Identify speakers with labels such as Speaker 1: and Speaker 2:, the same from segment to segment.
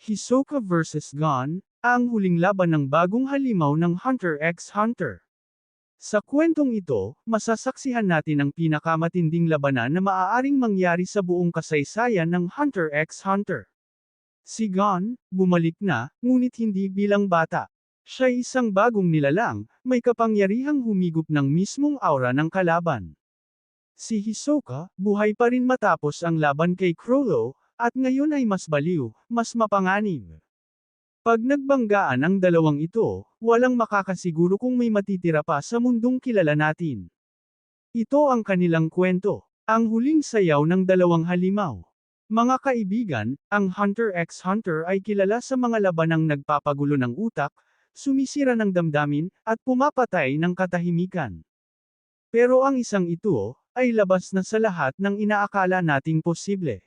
Speaker 1: Hisoka vs. Gon, ang huling laban ng bagong halimaw ng Hunter x Hunter. Sa kwentong ito, masasaksihan natin ang pinakamatinding labanan na maaaring mangyari sa buong kasaysayan ng Hunter x Hunter. Si Gon, bumalik na, ngunit hindi bilang bata. Siya isang bagong nilalang, may kapangyarihang humigop ng mismong aura ng kalaban. Si Hisoka, buhay pa rin matapos ang laban kay Crollo, at ngayon ay mas baliw, mas mapanganib. Pag nagbanggaan ang dalawang ito, walang makakasiguro kung may matitira pa sa mundong kilala natin. Ito ang kanilang kwento, ang huling sayaw ng dalawang halimaw. Mga kaibigan, ang Hunter x Hunter ay kilala sa mga labanang nagpapagulo ng utak, sumisira ng damdamin, at pumapatay ng katahimikan. Pero ang isang ito, ay labas na sa lahat ng inaakala nating posible.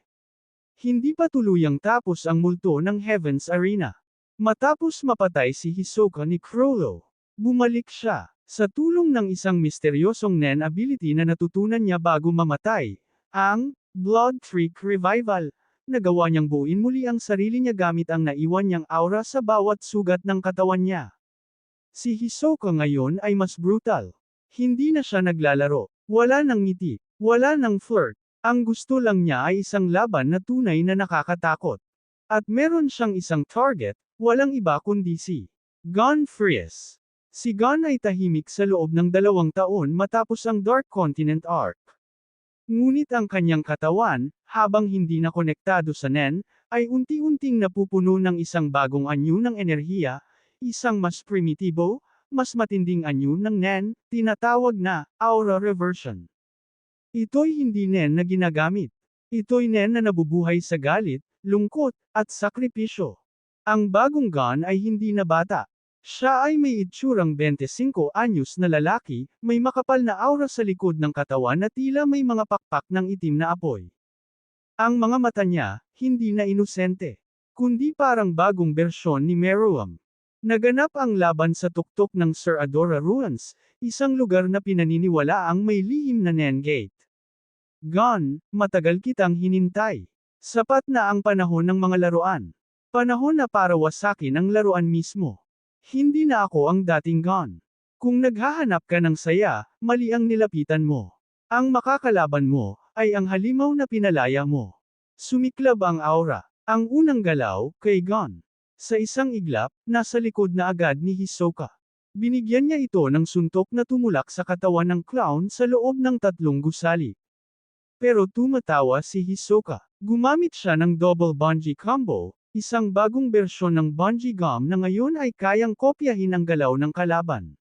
Speaker 1: Hindi pa tuluyang tapos ang multo ng Heaven's Arena. Matapos mapatay si Hisoka ni Crollo, bumalik siya, sa tulong ng isang misteryosong Nen ability na natutunan niya bago mamatay, ang Blood Trick Revival. Nagawa niyang buuin muli ang sarili niya gamit ang naiwan niyang aura sa bawat sugat ng katawan niya. Si Hisoka ngayon ay mas brutal. Hindi na siya naglalaro, wala nang ngiti, wala nang flirt, ang gusto lang niya ay isang laban na tunay na nakakatakot. At meron siyang isang target, walang iba kundi si Gon Fries. Si Gon ay tahimik sa loob ng dalawang taon matapos ang Dark Continent arc. Ngunit ang kanyang katawan, habang hindi na konektado sa Nen, ay unti-unting napupuno ng isang bagong anyo ng enerhiya, isang mas primitibo, mas matinding anyo ng Nen, tinatawag na aura reversion. Ito'y hindi Nen na ginagamit. Ito'y Nen na nabubuhay sa galit, lungkot, at sakripisyo. Ang bagong Gon ay hindi na bata. Siya ay may itsurang 25 anyos na lalaki, may makapal na aura sa likod ng katawan na tila may mga pakpak ng itim na apoy. Ang mga mata niya, hindi na inosente, kundi parang bagong bersyon ni Meruem. Naganap ang laban sa tuktok ng Sir Adora Ruins, isang lugar na pinaniniwala ang may lihim na Nengate. Gon, matagal kitang hinintay. Sapat na ang panahon ng mga laruan. Panahon na para wasakin ang laruan mismo. Hindi na ako ang dating Gon. Kung naghahanap ka ng saya, mali ang nilapitan mo. Ang makakalaban mo, ay ang halimaw na pinalaya mo. Sumiklab ang aura. Ang unang galaw, kay Gon. Sa isang iglap, nasa likod na agad ni Hisoka. Binigyan niya ito ng suntok na tumulak sa katawan ng clown sa loob ng tatlong gusali. Pero tumatawa si Hisoka. Gumamit siya ng double bungee combo, isang bagong bersyon ng bungee gum na ngayon ay kayang kopyahin ang galaw ng kalaban.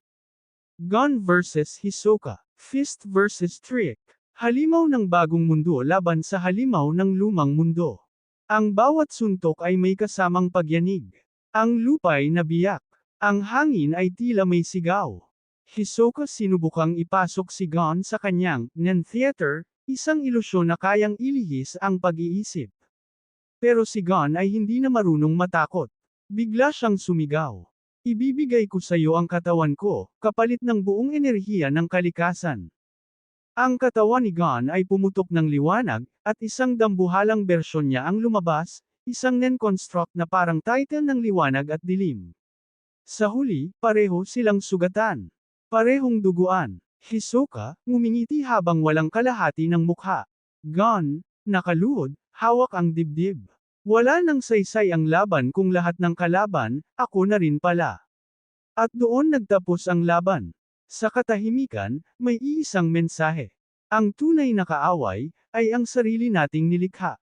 Speaker 1: Gun vs. Hisoka. Fist vs. Trick. Halimaw ng bagong mundo laban sa halimaw ng lumang mundo. Ang bawat suntok ay may kasamang pagyanig. Ang lupay na biyak. Ang hangin ay tila may sigaw. Hisoka sinubukang ipasok si Gon sa kanyang Nen Theater, isang ilusyon na kayang ilihis ang pag-iisip. Pero si Gon ay hindi na marunong matakot. Bigla siyang sumigaw. Ibibigay ko sa iyo ang katawan ko, kapalit ng buong enerhiya ng kalikasan. Ang katawan ni Gon ay pumutok ng liwanag, at isang dambuhalang bersyon niya ang lumabas, isang nen-construct na parang titan ng liwanag at dilim. Sa huli, pareho silang sugatan. Parehong duguan. Hisoka, ngumingiti habang walang kalahati ng mukha. Gon, nakaluhod, hawak ang dibdib. Wala nang saysay ang laban kung lahat ng kalaban, ako na rin pala. At doon nagtapos ang laban. Sa katahimikan, may iisang mensahe. Ang tunay na kaaway, ay ang sarili nating nilikha.